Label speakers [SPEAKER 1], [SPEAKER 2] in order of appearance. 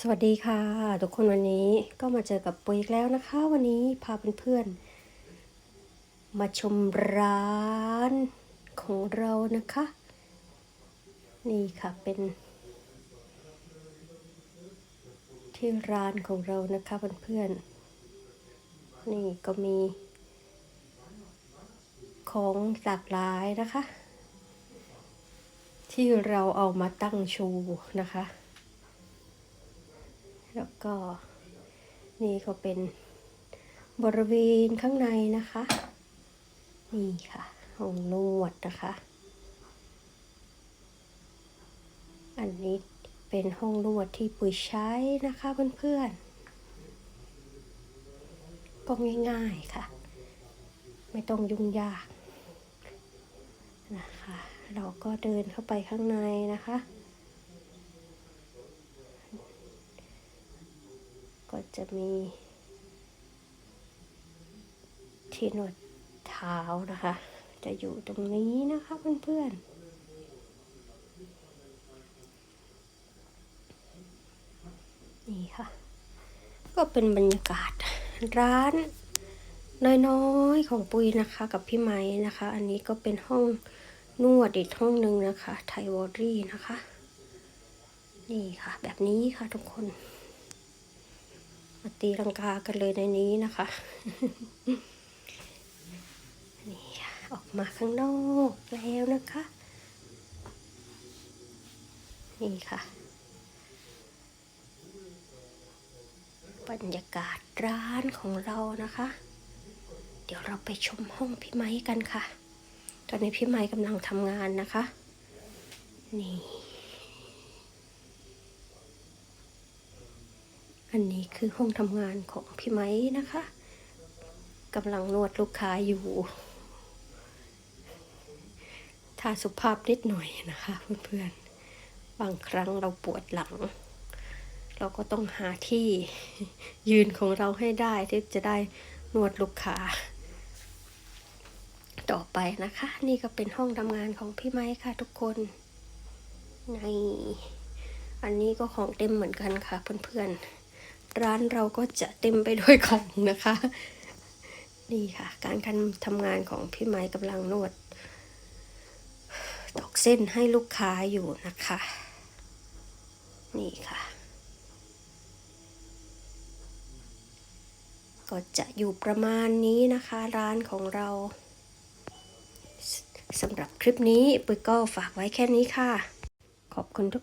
[SPEAKER 1] สวัสดีค่ะ ทุกคนวันนี้ก็มาเจอกับปุยอีกแล้วนะคะ วันนี้พาเพื่อนๆมาชมร้านของเรานะคะ นี่ค่ะเป็น ที่ร้านของเรานะคะเพื่อนๆนี่ก็มี ของหลากหลายนะคะ ที่เราเอามาตั้งโชว์นะคะ แล้วก็นี่ก็เป็นบริเวณข้างในนะคะ นี่ค่ะห้องนวดนะคะ อันนี้เป็นห้องนวดที่ปุ๋ยใช้นะคะเพื่อนๆ ก็ง่ายๆค่ะ ไม่ต้องยุ่งยากนะคะ เราก็เดินเข้าไปข้างในนะคะ ก็จะมีที่นวดเท้านะคะ จะอยู่ตรงนี้นะคะเพื่อนๆนี่ค่ะ ก็เป็นบรรยากาศร้านน้อยๆของปุยนะคะ กับพี่ไม้นะคะ อันนี้ก็เป็นห้องนวดอีกห้องหนึ่งนะคะ ไทยวอรี่นะคะ นี่ค่ะ แบบนี้ค่ะทุกคน ตีลังกากันเลยในนี้นะคะนี่ออกมาข้างนอกแล้วนะคะ นี่ค่ะ บรรยากาศร้านของเรานะคะ เดี๋ยวเราไปชมห้องพี่ไม้กันค่ะ ตอนนี้พี่ไม้กำลังทำงานนะคะ นี่ อันนี้คือห้องทำงานของพี่ไม้นะคะกำลังนวดลูกค้าอยู่ถ้าสุภาพนิดหน่อยนะคะเพื่อนๆ บางครั้งเราปวดหลัง เราก็ต้องหาที่ยืนของเราให้ได้ที่จะได้นวดลูกค้า ต่อไปนะคะ นี่ก็เป็นห้องทำงานของพี่ไม้ค่ะทุกคนในอันนี้ก็ของเต็มเหมือนกันค่ะเพื่อนๆ ร้านเราก็จะเต็มไปด้วยของนะคะ นี่ค่ะ การการทำงานของพี่ไม้กำลังนวด ตอกเส้นให้ลูกค้าอยู่นะคะ นี่ค่ะ ก็จะอยู่ประมาณนี้นะคะ ร้านของเราสสำหรับคลิปนี้ปุ้ยก็ฝากไว้แค่นี้ค่ะ ขอบคุณทุก